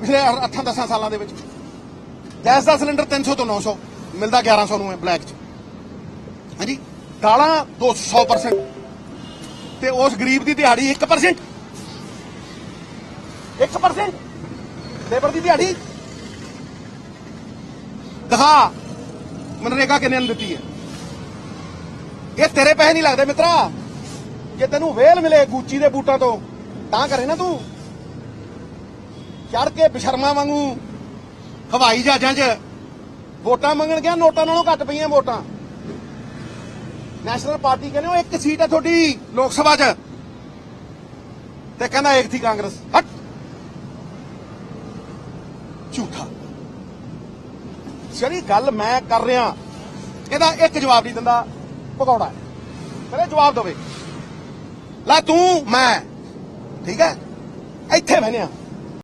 ਪਿਛਲੇ 8-10 ਸਾਲਾਂ ਦੇ ਵਿੱਚ। ਗੈਸ ਦਾ ਸਿਲੰਡਰ 300 ਤੋਂ 900 ਮਿਲਦਾ 1100 ਨੂੰ ਹੈ ਬਲੈਕ 'ਚ। ਹਾਂਜੀ, ਦਾਲਾਂ 200% ਤੇ ਉਸ ਗਰੀਬ ਦੀ ਦਿਹਾੜੀ 1% 1% ਲੇਬਰ ਦੀ ਦਿਹਾੜੀ। ਦਿਖਾ ਮਨਰੇਗਾ ਕਿੰਨੇ ਨੂੰ ਦਿੱਤੀ ਹੈ? ਇਹ ਤੇਰੇ ਪੈਸੇ ਨਹੀਂ ਲੱਗਦੇ ਮਿੱਤਰਾ। ਜੇ ਤੈਨੂੰ ਵੇਲ ਮਿਲੇ ਗੂਚੀ ਦੇ ਬੂਟਾਂ ਤੋਂ, ਤਾਂ ਕਰੇ ਨਾ ਤੂੰ। ਚੜ ਕੇ ਬਸ਼ਰਮਾ ਵਾਂਗੂ ਹਵਾਈ ਜਹਾਜ਼ਾਂ 'ਚ ਵੋਟਾਂ ਮੰਗਣ ਗਿਆ, ਨੋਟਾਂ ਨਾਲੋਂ ਘੱਟ ਪਈਆਂ ਵੋਟਾਂ। ਨੈਸ਼ਨਲ ਪਾਰਟੀ ਕਹਿੰਦੇ, ਉਹ ਇੱਕ ਸੀਟ ਹੈ ਤੁਹਾਡੀ ਲੋਕ ਸਭਾ 'ਚ। ਤੇ ਕਹਿੰਦਾ ਇੱਕ ਥੀ ਕਾਂਗਰਸ। ਹਟ! ਝੂਠਾ। ਜਿਹੜੀ ਗੱਲ ਮੈਂ ਕਰ ਰਿਹਾ। ਇਹਦਾ ਇੱਕ ਜਵਾਬ ਨਹੀਂ ਦਿੰਦਾ, ਭਗੌੜਾ। ਕਹਿੰਦੇ ਜਵਾਬ ਦੇਵੇ। ਲੈ ਤੂੰ, ਮੈਂ। ਠੀਕ ਹੈ? ਇੱਥੇ ਬਹਿਨੇ ਆ